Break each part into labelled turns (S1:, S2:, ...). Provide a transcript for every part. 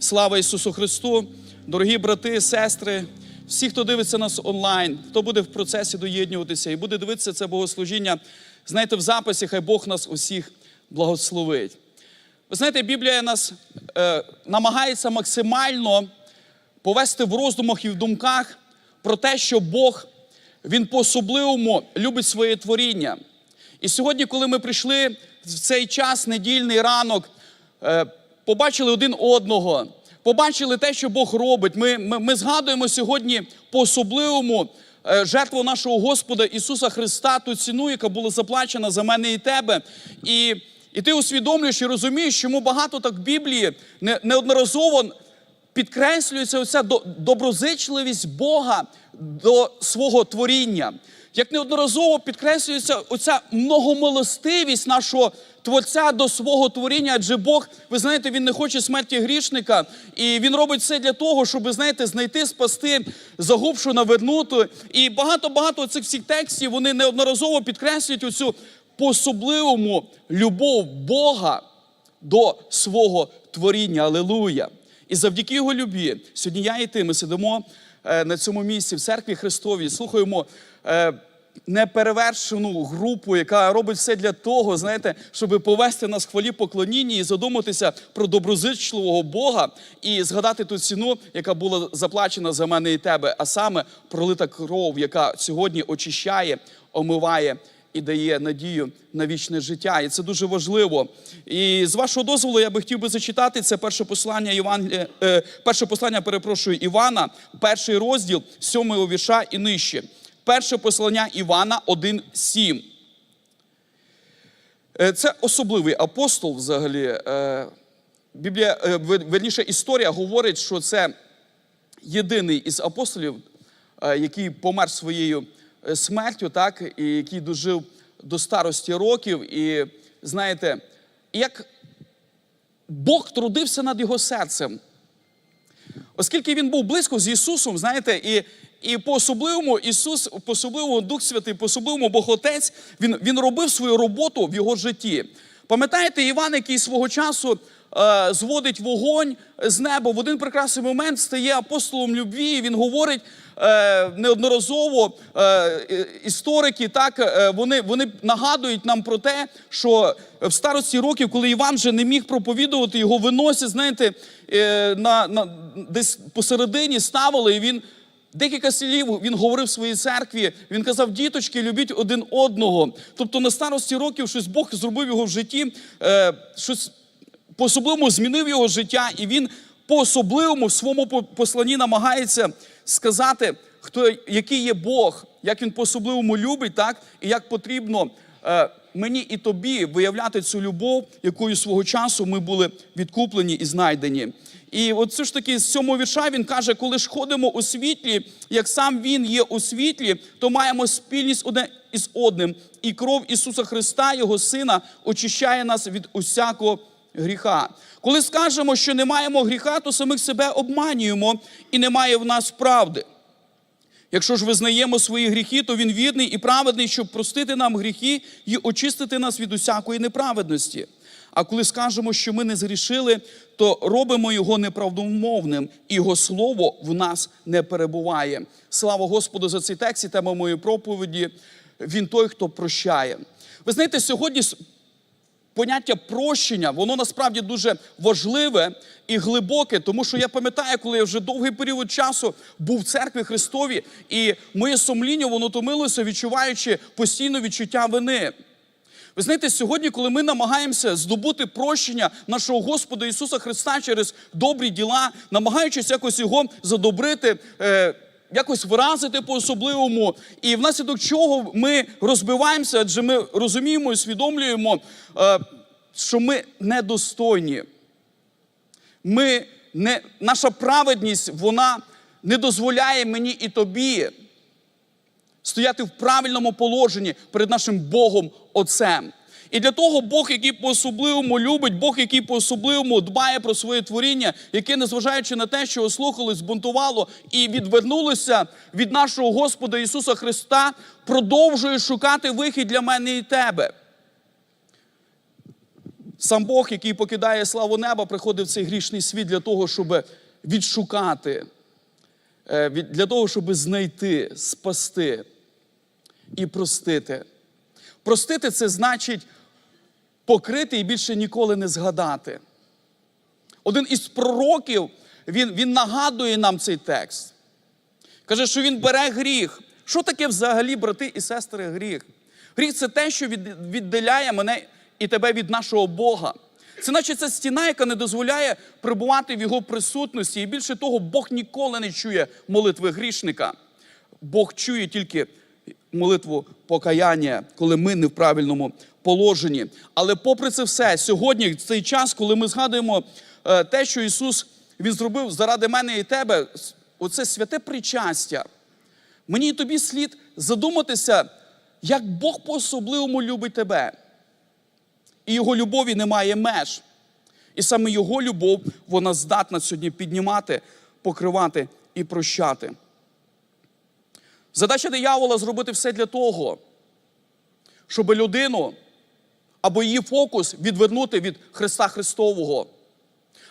S1: Слава Ісусу Христу! Дорогі брати, сестри, всі, хто дивиться нас онлайн, хто буде в процесі доєднуватися і буде дивитися це богослужіння, знаєте, в записі, хай Бог нас усіх благословить. Ви знаєте, Біблія нас е, намагається максимально повести в роздумах і в думках про те, що Бог Він по-особливому любить своє творіння. І сьогодні, коли ми прийшли в цей час, недільний ранок, е, побачили один одного, побачили те, що Бог робить. Ми, ми, ми згадуємо сьогодні по-особливому е, жертву нашого Господа Ісуса Христа, ту ціну, яка була заплачена за мене і тебе. І, і ти усвідомлюєш і розумієш, чому багато так в Біблії не, неодноразово підкреслюється оця доброзичливість Бога до свого творіння. Як неодноразово підкреслюється оця многомилостивість нашого Творця до свого творіння, адже Бог, ви знаєте, Він не хоче смерті грішника, і Він робить все для того, щоб, знаєте, знайти, спасти загубшу, навернуту. І багато-багато цих всіх текстів вони неодноразово підкреслюють оцю по-особливому любов Бога до свого творіння. Алелуя! І завдяки його любві, сьогодні я і ти, ми сидимо е, на цьому місці в церкві Христовій, слухаємо е, неперевершену групу, яка робить все для того, знаєте, щоб повести нас хвалі поклонінні і задуматися про доброзичливого Бога і згадати ту ціну, яка була заплачена за мене і тебе, а саме пролита кров, яка сьогодні очищає, омиває і дає надію на вічне життя. І це дуже важливо. І з вашого дозволу я би хотів би зачитати це перше послання Євангелія, е, перше послання, перепрошую, Івана, перший розділ, сьомий віша і нижче. Перше послання Івана 1,7. Е, Це особливий апостол взагалі. Е, Біблія, е, верніше, історія говорить, що це єдиний із апостолів, який помер своєю смертю, так, і який дожив до старості років. І знаєте, як Бог трудився над його серцем. Оскільки він був близько з Ісусом, знаєте, і, і по-особливому Ісус, по-особливому Дух Святий, по-особливому Бог Отець, він, він робив свою роботу в його житті. Пам'ятаєте, Іван, який свого часу е, зводить вогонь з неба, в один прекрасний момент стає апостолом любві, і він говорить е, неодноразово е, історики, так, е, вони, вони нагадують нам про те, що в старості років, коли Іван вже не міг проповідувати, його виносять, знаєте, е, на, на, десь посередині ставили, і він декілька слів він говорив в своїй церкві. Він казав: діточки, любіть один одного. Тобто на старості років щось Бог зробив його в житті, е, щось по-особливому змінив його життя, і він по-особливому в своєму по- посланні намагається сказати, хто, який є Бог, як він по-особливому любить, так, і як потрібно е, мені і тобі виявляти цю любов, якою свого часу ми були відкуплені і знайдені. І от все ж таки з цього вірша він каже, коли ж ходимо у світлі, як сам він є у світлі, то маємо спільність одне із одним. І кров Ісуса Христа, Його Сина, очищає нас від усякого гріха. Коли скажемо, що не маємо гріха, то самих себе обманюємо і немає в нас правди. Якщо ж визнаємо свої гріхи, то він вірний і праведний, щоб простити нам гріхи і очистити нас від усякої неправедності. А коли скажемо, що ми не згрішили, то робимо його неправдомовним, і його слово в нас не перебуває. Слава Господу за цей текст і тема моєї проповіді. Він той, хто прощає. Ви знаєте, сьогодні поняття прощення, воно насправді дуже важливе і глибоке, тому що я пам'ятаю, коли я вже довгий період часу був в церкві Христові, і моє сумління воно томилося, відчуваючи постійно відчуття вини. Ви знаєте, сьогодні, коли ми намагаємося здобути прощення нашого Господа Ісуса Христа через добрі діла, намагаючись якось його задобрити, е, якось виразити по-особливому, і внаслідок чого ми розбиваємося, адже ми розуміємо і усвідомлюємо, е, що ми недостойні. Ми не, наша праведність, вона не дозволяє мені і тобі стояти в правильному положенні перед нашим Богом Отцем. І для того Бог, який по-особливому любить, Бог, який по-особливому дбає про своє творіння, яке, незважаючи на те, що ослухалось, збунтувало і відвернулося від нашого Господа Ісуса Христа, продовжує шукати вихід для мене і тебе. Сам Бог, який покидає славу неба, приходив в цей грішний світ для того, щоб відшукати, е, для того, щоб знайти, спасти і простити. Простити це значить покрити і більше ніколи не згадати. Один із пророків, він, він нагадує нам цей текст. Каже, що він бере гріх. Що таке взагалі, брати і сестри, гріх? Гріх це те, що від- віддаляє мене і тебе від нашого Бога. Це наче ця стіна, яка не дозволяє перебувати в його присутності. І більше того, Бог ніколи не чує молитви грішника. Бог чує тільки молитву покаяння, коли ми не в правильному положенні. Але попри це все, сьогодні, в цей час, коли ми згадуємо е, те, що Ісус Він зробив заради мене і тебе, оце святе причастя. Мені і тобі слід задуматися, як Бог по-особливому любить тебе. І його любові немає меж. І саме його любов, вона здатна сьогодні піднімати, покривати і прощати. Задача диявола зробити все для того, щоб людину або її фокус відвернути від Христа Христового.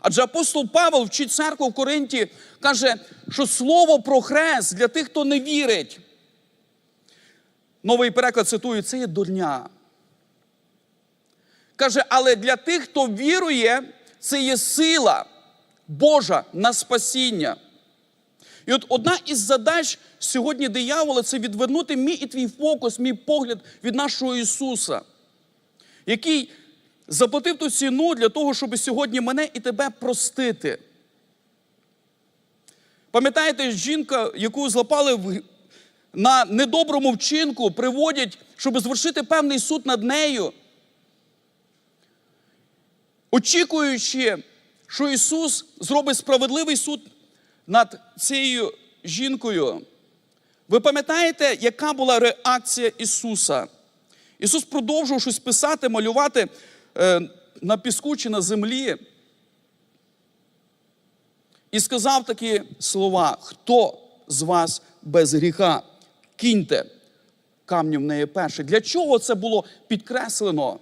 S1: Адже апостол Павел вчить церкву в Коринті, каже, що слово про хрест для тих, хто не вірить. Новий переклад цитую, це є дурня. Каже, але для тих, хто вірує, це є сила Божа на спасіння. І от одна із задач сьогодні диявола це відвернути мій і твій фокус, мій погляд від нашого Ісуса, який заплатив ту ціну для того, щоб сьогодні мене і тебе простити. Пам'ятаєте, жінка, яку злапали на недоброму вчинку, приводять, щоб звершити певний суд над нею, очікуючи, що Ісус зробить справедливий суд над цією жінкою. Ви пам'ятаєте, яка була реакція Ісуса? Ісус продовжував щось писати, малювати е, на піску чи на землі. І сказав такі слова: хто з вас без гріха? Кіньте камнем в неї перший. Для чого це було підкреслено?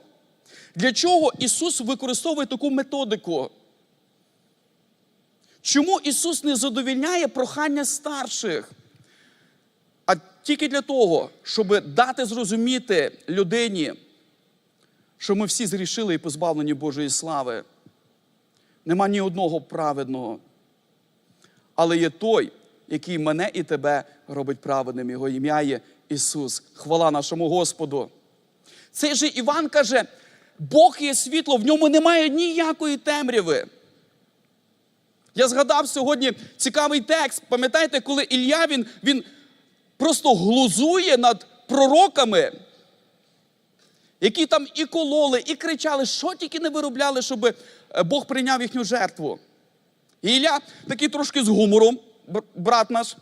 S1: Для чого Ісус використовує таку методику? Чому Ісус не задовільняє прохання старших? Тільки для того, щоб дати зрозуміти людині, що ми всі зрішили і позбавлені Божої слави. Нема ні одного праведного. Але є той, який мене і тебе робить праведним. Його ім'я є Ісус. Хвала нашому Господу. Цей же Іван каже: Бог є світло, в ньому немає ніякої темряви. Я згадав сьогодні цікавий текст. Пам'ятаєте, коли Ілля він, він просто глузує над пророками, які там і кололи, і кричали, що тільки не виробляли, щоб е, Бог прийняв їхню жертву. І Ілля такий трошки з гумором, брат наш,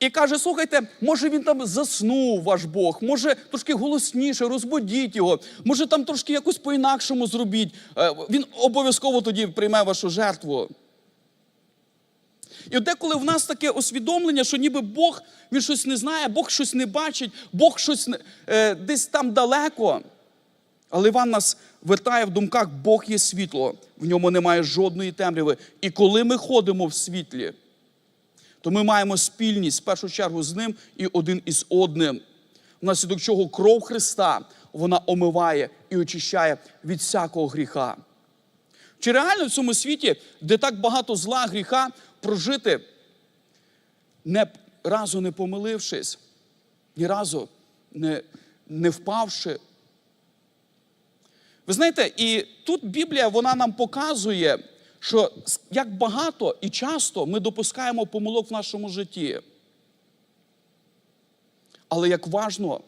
S1: і каже: слухайте, може він там заснув, ваш Бог, може трошки голосніше, розбудіть його, може там трошки якось по-інакшому зробіть. Е, Він обов'язково тоді прийме вашу жертву. І деколи в нас таке усвідомлення, що ніби Бог він щось не знає, Бог щось не бачить, Бог щось е, десь там далеко. Але Іван нас вертає в думках, Бог є світло, в ньому немає жодної темряви. І коли ми ходимо в світлі, то ми маємо спільність в першу чергу з ним і один із одним. Внаслідок чого кров Христа вона омиває і очищає від всякого гріха. Чи реально в цьому світі, де так багато зла, гріха, прожити, не разу не помилившись, ні разу не, не впавши? Ви знаєте, і тут Біблія вона нам показує, що як багато і часто ми допускаємо помилок в нашому житті. Але як важно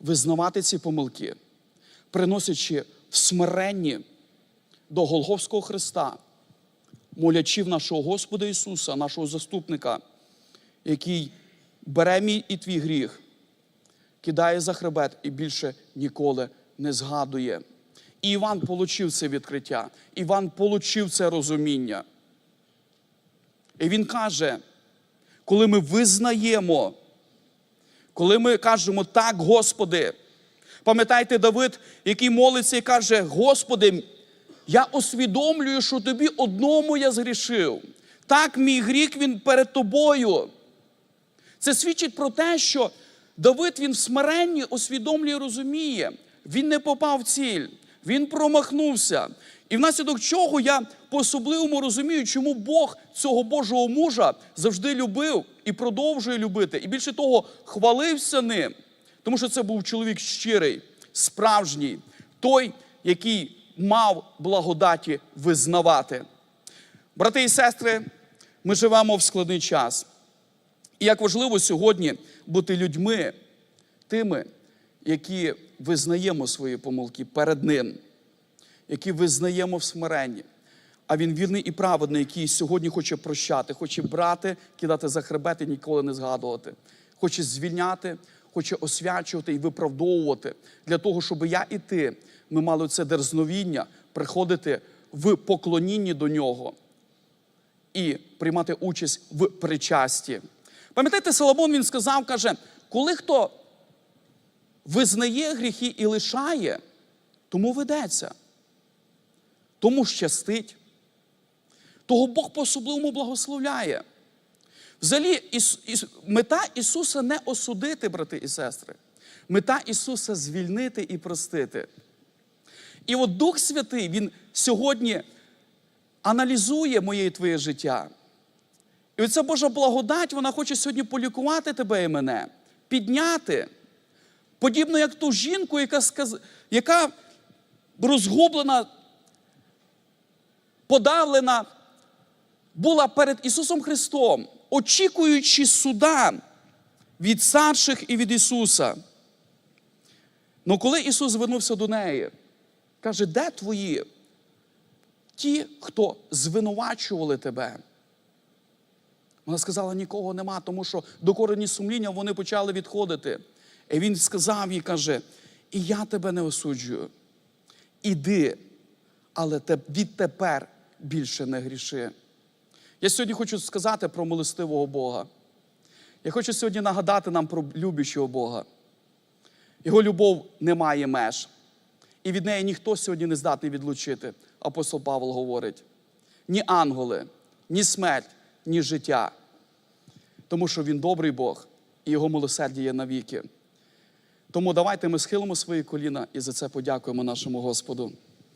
S1: визнавати ці помилки, приносячи в смиренні до Голговського Христа, молячи в нашого Господа Ісуса, нашого заступника, який бере мій і твій гріх, кидає за хребет і більше ніколи не згадує. І Іван получив це відкриття, Іван получив це розуміння. І він каже, коли ми визнаємо, коли ми кажемо так, Господи, Пам'ятаєте Давид, який молиться і каже: Господи, я усвідомлюю, що тобі одному я згрішив. Так, мій гріх він перед тобою. Це свідчить про те, що Давид він в смиренні усвідомлює розуміє. Він не попав в ціль, він промахнувся. І внаслідок чого я по-особливому розумію, чому Бог цього Божого мужа завжди любив і продовжує любити. І більше того, хвалився ним, тому що це був чоловік щирий, справжній, той, який мав благодаті визнавати. Брати і сестри, ми живемо в складний час. І як важливо сьогодні бути людьми, тими, які визнаємо свої помилки перед Ним, які визнаємо в смиренні. А він вірний і праведний, який сьогодні хоче прощати, хоче брати, кидати за хребет і ніколи не згадувати. Хоче звільняти, хоче освячувати і виправдовувати для того, щоб я і ти ми мали це дерзновіння приходити в поклонінні до нього і приймати участь в причасті. Пам'ятаєте, Соломон він сказав, каже, коли хто визнає гріхи і лишає, тому ведеться, тому щастить, того Бог по-особливому благословляє. Взагалі, Іс- Іс- мета Ісуса не осудити, брати і сестри. Мета Ісуса звільнити і простити. І от Дух Святий, Він сьогодні аналізує моє і твоє життя. І оця Божа благодать, вона хоче сьогодні полікувати тебе і мене, підняти. Подібно як ту жінку, яка, сказ... яка розгублена, подавлена, була перед Ісусом Христом, очікуючи суда від старших і від Ісуса. Ну коли Ісус звернувся до неї, каже, де твої? Ті, хто звинувачували тебе. Вона сказала, нікого нема, тому що до корені сумління вони почали відходити. І він сказав їй, каже, і я тебе не осуджую. Іди, але відтепер більше не гріши. Я сьогодні хочу сказати про милостивого Бога. Я хочу сьогодні нагадати нам про любящого Бога. Його любов не має меж. І від неї ніхто сьогодні не здатний відлучити. Апостол Павло говорить: ні ангели, ні смерть, ні життя. Тому що він добрий Бог і його милосердя є навіки. Тому давайте ми схилимо свої коліна і за це подякуємо нашому Господу.